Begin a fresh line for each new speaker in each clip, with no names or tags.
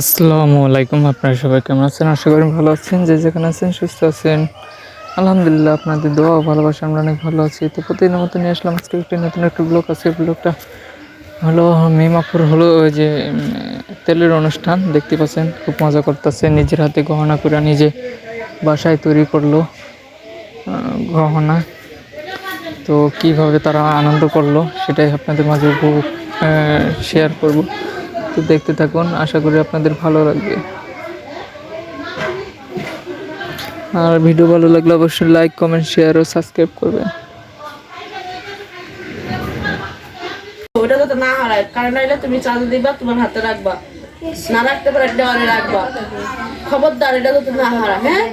আসসালামু আলাইকুম, আপনারা সবাই কেমন আছেন? আশা করি ভালো আছেন, যে যেখানে আছেন সুস্থ আছেন। আলহামদুলিল্লাহ, আপনাদের দোয়া ভালোবাসা, আমরা অনেক ভালো আছি। তো প্রতিদিনের মতো নিয়ে আসলাম আজকে একটি নতুন একটা ব্লগ আছে ব্লগটা হলো মিমাপুর হলো ওই যে তেলের অনুষ্ঠান। দেখতে পাচ্ছেন, খুব মজা করতেছে। নিজের হাতে গহনা করে নিজে বাসায় তৈরি করল গহনা। তো কীভাবে তারা আনন্দ করল, সেটাই আপনাদের মাঝে শেয়ার করব। তো দেখতে থাকুন আশা করি আপনাদের ভালো লাগবে। আর ভিডিও ভালো লাগলে অবশ্যই লাইক কমেন্ট শেয়ার ও সাবস্ক্রাইব করবেন।
না হারায় কারণ নাইলে তুমি চাল দিবা তোমার হাতে রাখবা। না রাখতে পারে দেওয়ালে রাখবা। খবরদার এটা যাতে না হারা হ্যাঁ?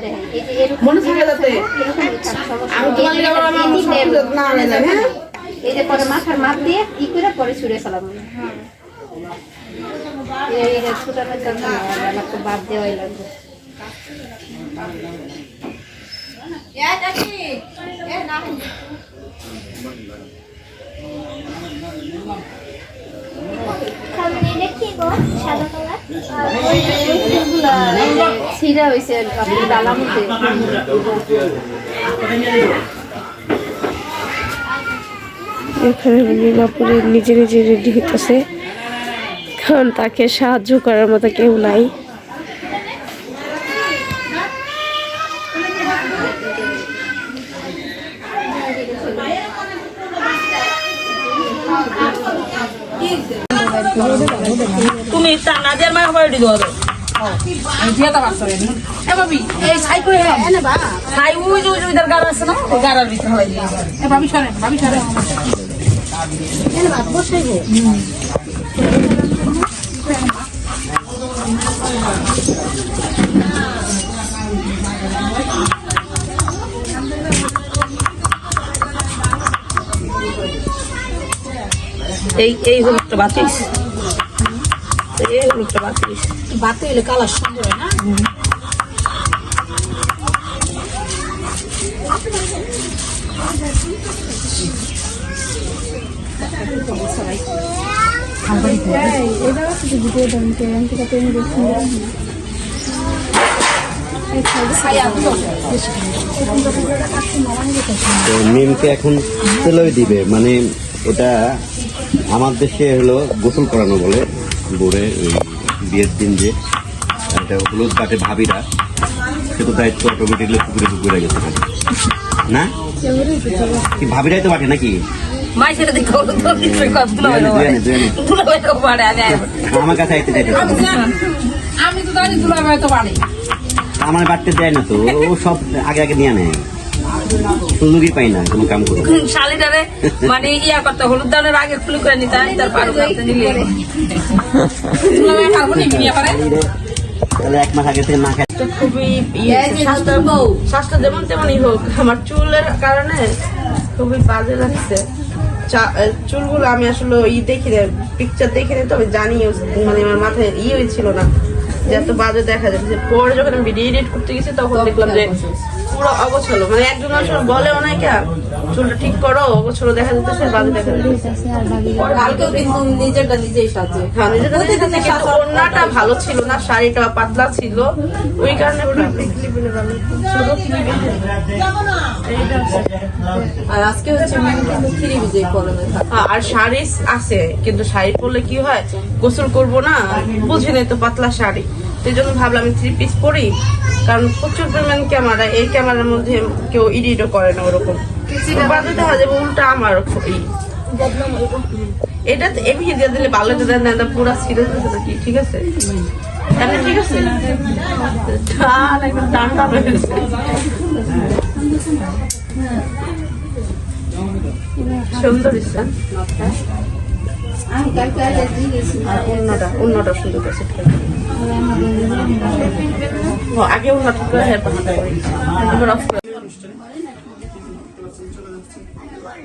মনে থাকে যাতে আমি তোমার লিগে আবার আমার সব কিছু যাতে হ্যাঁ?
এই যে পরে মাথার মাপ দিয়ে ই করে পরে ছুড়ে জন্য আমার তো বাদ দেওয়াই লাগবে। ছিঁড়া হয়েছে আপনি
এখানে নীলাপুরে নিজে নিজে রেডি হইতেছে। কারণ তাকে সাহায্য করার মতো কেউ নাই।
তুমি টানা দিয়ে আমার খবর দিও এই ছাই করে ছাই এই এই হলো একটা বাতিস এই হলো একটা বাতিস
বাতি হলে কালার সুন্দর হয় না?
তো মিমকে এখন তেলই দিবে মানে এটা আমার দেশে হলো গোসল করানো বলে বোরে ওই বিয়ের দিন যে এটা হলুদ কাটে ভাবিরা। সে তো দায়িত্ব অটোমেটিকলি পুকুরে পুকুরে গেছে না? কি ভাবিরাই তো বাটে নাকি?
হলো।
আমার কাছে আইতে চাইতে আমার বাড়তে দেয় না তো ও সব আগে আগে নিয়ে নেয়। সুযোগই পাই না কোনো কাম করে
শালিটারে মানে ইয়া করতে হলুদ দানের আগে খুলে করে নিতে হয় তার পারো নিলে। তুলা বাইরে পারব নি নিয়ে পারে।
তাহলে এক মাস আগে থেকে না খাই
খুবই ইয়ে, স্বাস্থ্য যেমন তেমনই হোক আমার চুলের কারণে খুবই বাজে লাগছে। চুলগুলো আমি আসলে ই দেখি না পিকচার দেখি তো আমি জানি মানে আমার মাথায় ই হয়েছিল না। যে এত বাজে দেখা যাচ্ছে। পরে যখন আমি ভিডিও এডিট করতে গেছি তখন দেখলাম যে পুরো অগোছালো। মানে একজন আসলে চুলটা ঠিক করো অগোছালো দেখা বাজে দেখা
কালকেও কিন্তু নিজেরটা নিজেই সাজে।
হ্যাঁ, কিন্তু ওড়নাটা ভালো ছিল না শাড়িটা পাতলা ছিল। ওই কারণে।
আর আজকে হচ্ছে কিন্তু থ্রি বিজয় কলমে
হ্যাঁ, আর শাড়ি আছে কিন্তু শাড়ি পরলে কি হয়? গোসল করব না বুঝে নাই তো পাতলা শাড়ি। সেই জন্য ভাবলাম আমি থ্রি পিস পরি। কারণ প্রচুর পরিমাণ ক্যামেরা এই ক্যামেরার মধ্যে কেউ এডিটও করে না ওরকম। বাদে দেখা যাবে উল্টা আমার ই। এটা এমনি দিয়ে দিলে ভালো যেতে না পুরো সিরিয়াস আছে কি ঠিক আছে? এমনি ঠিক আছে? একদম হয়ে গেছে। সুন্দর ইচ্ছা আর অন্যটা অন্যটা সুন্দর আগে করে হাতে করে এবার off করে।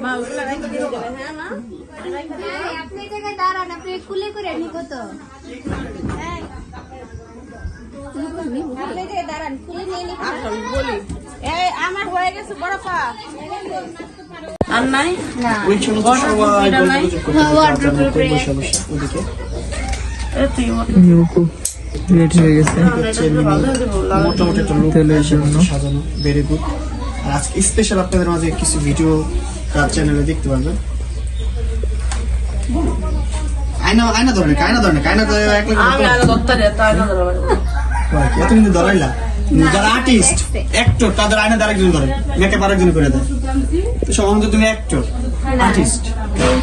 মা, ওগুলো রেখে দিয়ে যাবে, হ্যাঁ, মা?
আপনি জায়গায় দাঁড়ান আপনি কুলে করে নিব তো আপনি জায়গায় দাঁড়ান কুলে নিয়ে নিব
বলি। এই, আমার হয়ে গেছে বড় পা। আর নাই?
ওয়ার্ড্রোবের উপরে
এই তুই ওটা-
হয়ে গেছে।
মোটামুটি একটা লোক
তেলের জন্য।
সাজানো ভেরি গুড আর আজকে স্পেশাল আপনাদের মাঝে কিছু ভিডিও তার চ্যানেলে দেখতে পারবেন। আয়না আয়না ধরে আয়না ধরে আয়না ধরে এত কিন্তু ধরাইলা? যারা আর্টিস্ট অ্যাক্টর তাদের আয়না দ্বারা একজন ধরে মেকআপ আরেকজন করে দেয়। তো তুমি অ্যাক্টর আর্টিস্ট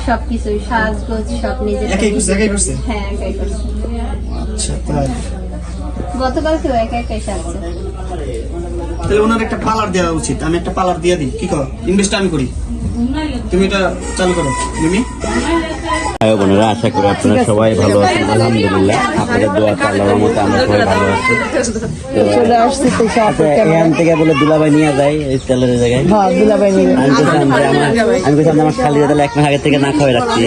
সবকিছু সাজগোজ সব নিজে
একাই করছে একাই করছে?
হ্যাঁ একাই করছে।
আচ্ছা তাই।
গতকালকেও একা একাই সাজছে।
তাহলে ওনার একটা পার্লার দেওয়া উচিত আমি একটা পার্লার দিয়ে দিই কি কর? ইনভেস্ট আমি করি। তুমি এটা চালু করো মিমি।
ভাই বোনেরা আশা করি আপনারা সবাই ভালো আছেন। আলহামদুলিল্লাহ আপনাদের দোয়া আল্লাহর মতো আমরা সবাই ভালো আছি। চলে আসছি তো এখান থেকে বলে দুলাভাই নিয়ে যায় এই তেলের জায়গায়। আমি বলছিলাম যে আমার আমি বলছিলাম যে আমার খালি তাহলে এক মাস আগে থেকে না খাওয়াই রাখছি।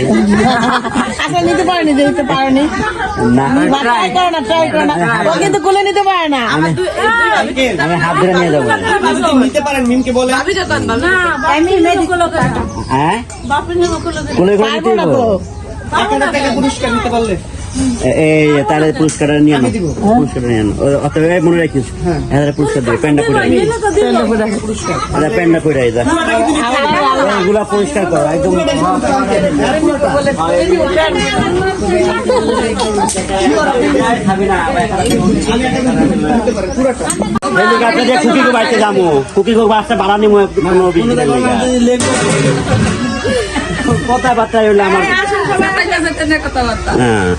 আচ্ছা নিতে পারেনি দিতে পারেনি।
না
ট্রাই করে না ট্রাই করে না। ও কিন্তু কোলে নিতে পারে না।
আমি আমি হাত ধরে নিয়ে যাব।
যদি নিতে পারেন মিমকে বলে
আমি মেডিকেল
হ্যাঁ কোলে করে নিতে
না
হইবো?
তো।
এক হাজার টাকা পুরস্কার নিতে পারলে।
এ- এই তাহলে পুরস্কারটা নিয়ে আনো পুরস্কারটা নিয়ে আনো অতএব মনে রাখিস। হ্যাঁ। পুরস্কার দেবে। প্যান্টটা পরে আই আচ্ছা পরে যা। এগুলা পরিষ্কার করো একদম। হেলিকপ্টার দিয়ে কুকি কো বাড়িতে যাব। বাসটা কথাবার্তা হইল আমার হ্যাঁ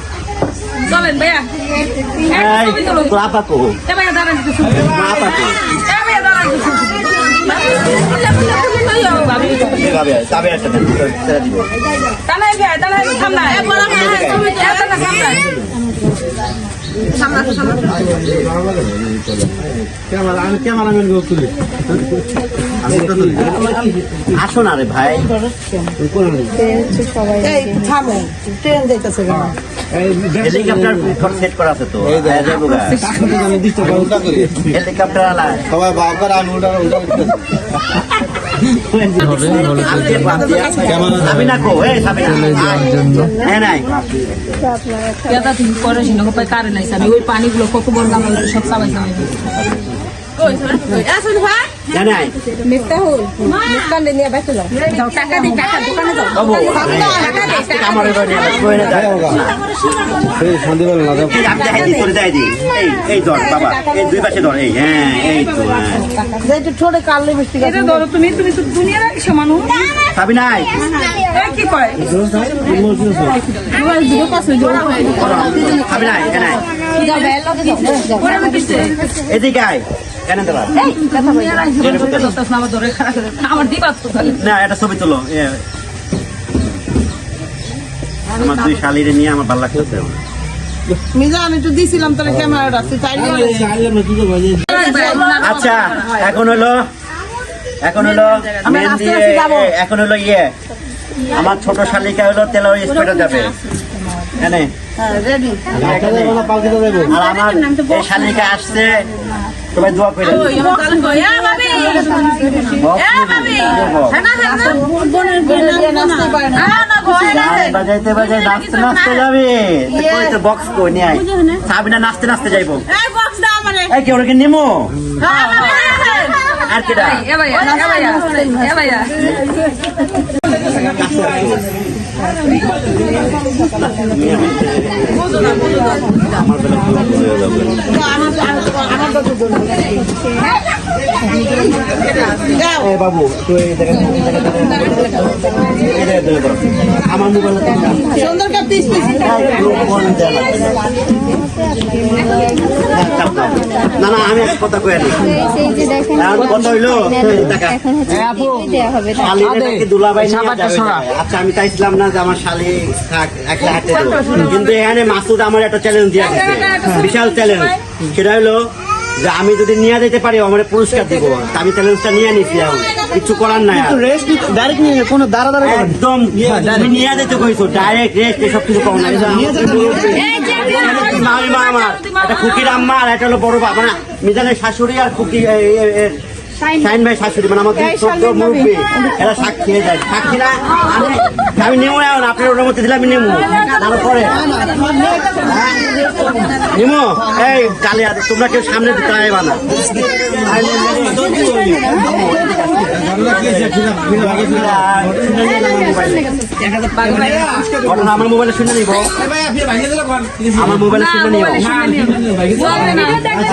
চলেন ভাইয়া ভাইয়া দাঁড়ান সামনে
ক্যামেরা আমি ক্যামেরাম্যান তুলি আসো না রে ভাই
থামো। ট্রেন যাইতেছে
হেলিকপ্টার সেট করা আছে তো। হেলিকপ্টার আলা।
সবাই বাবার আমি উল্টা উল্টা
হ্যাঁ
ওই পানিগুলো কত বললাম সব সাবাই সাবাই
হ্যাঁ হ্যাঁ হ্যাঁ
ঠোঁটে কাল
ধরো তুমি তুমি তো দুনিয়ার মানুষ
সাবি নাই
কি কয়
সাবি নাই হ্যাঁ এদিকে
না, আমার ধরে খারাপ করে। আমার দিবাস তো
এটা ছবি তোলো আমার দুই শালিরে নিয়ে আমার ভালো লাগতেছে
মিজা একটু দিছিলাম তোর ক্যামেরাটা তুই
আচ্ছা এখন হলো এখন হলো এখন হলো ইয়ে। আমার ছোট শালিকা হলো তেল যাবে। এখানে। আর আমার এই শালিকা আসছে। সবাই দোয়া করে
হ্যাঁ হ্যাঁ। হ্যাঁ হ্যাঁ হ্যাঁ।
বাজাইতে বাজাই নাচতে নাচতে যাবে। কই তো বক্স কই? নিয়ে আয়। সাবিনা নাচতে নাচতে যাইবো।
এই।
কি নিমো?
হ্যাঁ, হ্যাঁ, হ্যাঁ।
আর কেটা?
এ ভাইয়া,
বাবু তুই। আমার মোবাইল
সুন্দর কাপ দিস
না না আমি একটা কথা কথা হইল? দুলাভাই আচ্ছা আমি চাইছিলাম না যে আমার শালি থাক একলা হাতে কিন্তু এখানে মাসুদ আমার একটা চ্যালেঞ্জ দিয়ে বিশাল চ্যালেঞ্জ সেটা হলো যে আমি যদি নিয়ে যেতে পারি আমার পুরস্কার দিব। তা আমি চ্যালেঞ্জটা নিয়ে নিছি এখন। কিছু করার নাই আর।
রেস্ট ডাইরেক্ট নিয়ে কোনো দাঁড়া দাঁড়া
একদম তুমি নিয়ে যেতে কইছো ডাইরেক্ট রেস্ট এসব কিছু কম নাই মামি মা আমার একটা খুকির আম্মা আর একটা হলো বড় বাবা না মিজানের শাশুড়ি আর খুকি শাইন ভাই শাশুড়ি মানে আমাদের ছোট মুরব্বী এরা সাক্ষী হয়ে যায় সাক্ষীরা আমি আমি নেমু এখন আপনার ওটার মধ্যে দিলে আমি নেমু তারপরে নিমো এই ডালিয়া তোমরা কেউ সামনে দাঁড়াইবা না আমার মোবাইলে শুনে নিব আমার মোবাইলে শুনে নিব আচ্ছা,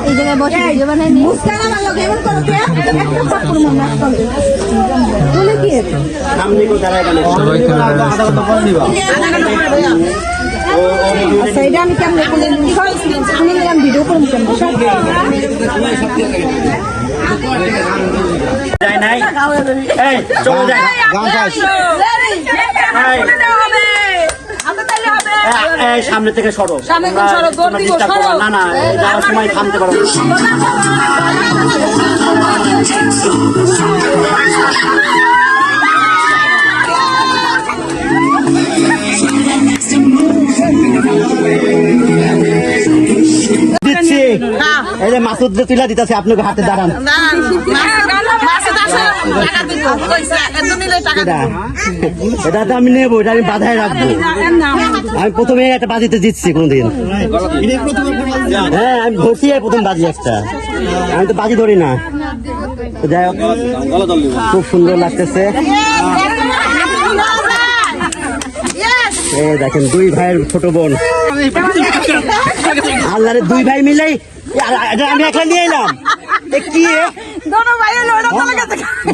এই
জায়গায় বসে ভিডিও বানাই নি মুস্কান আমার লোক এমন করো তুমি কি
সামনে কো দাঁড়ায় কেন আধা ঘণ্টা পরে নিবা
আচ্ছা এটা আমি কেমন করে শুনে নিলাম ভিডিও করুন কেমন
যায় নাই এই চলে যায় গান সামনে থেকে সরো
সামনে থেকে সরো।
না। না না যাওয়ার সময় থামতে পারো এই যে মাসুদ যে তুলা দিতেছে, আপনাকে হাতে দাঁড়ান। এটা। তো আমি নেব, এটা আমি বাধায় রাখব। আমি প্রথমে একটা বাজিতে জিতছি কোনদিন। হ্যাঁ আমি ধরছি প্রথম বাজি একটা। আমি তো বাজি ধরি না। যাই হোক, খুব সুন্দর লাগতেছে। এই দেখেন দুই ভাইয়ের ছোট বোন। আল্লাহরে দুই ভাই মিলেই এটা আমি একলা নিয়ে এলাম। কি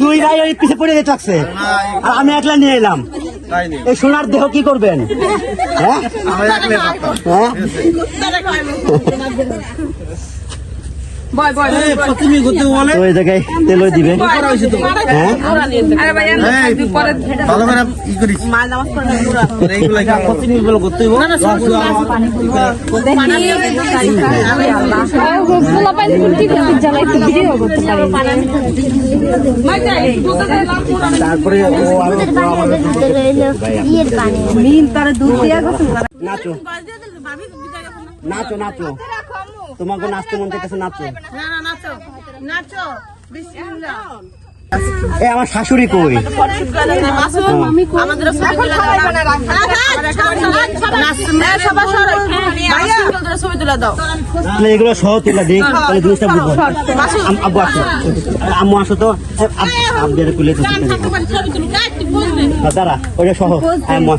দুই ভাই ওই পিছে পড়ে যেতে লাগছে আর আমি একলা নিয়ে এলাম। এই সোনার দেহ কি করবেন? হ্যাঁ? তো জায়গায় তেল দিবে।
আরে ভাই আমি পরে
ভালো করে ই করিস। এইগুলো করতে হইব।
পোলা পাইলে টিভি জ্বালাই একটু ভিডিও করতে পারি
মাই যাই দুধ দে লাভ পুরো।
তারপরে নাচো। নাচো। তোমাকে নাচতে মন চাইতেছে নাচো।
না না নাচো। নাচো। বিসমিল্লাহ।
এ আমার শাশুড়ি কই?
আমাদের ছবি তুলে দাও।
তাহলে এগুলো সহ তুলে দিই তাহলে জিনিসটা বুঝব। আব্বু আসো। আম্মু আসো তো। আব্বু। আর দাঁড়া ওইটা সহ। হ্যাঁ আম্মু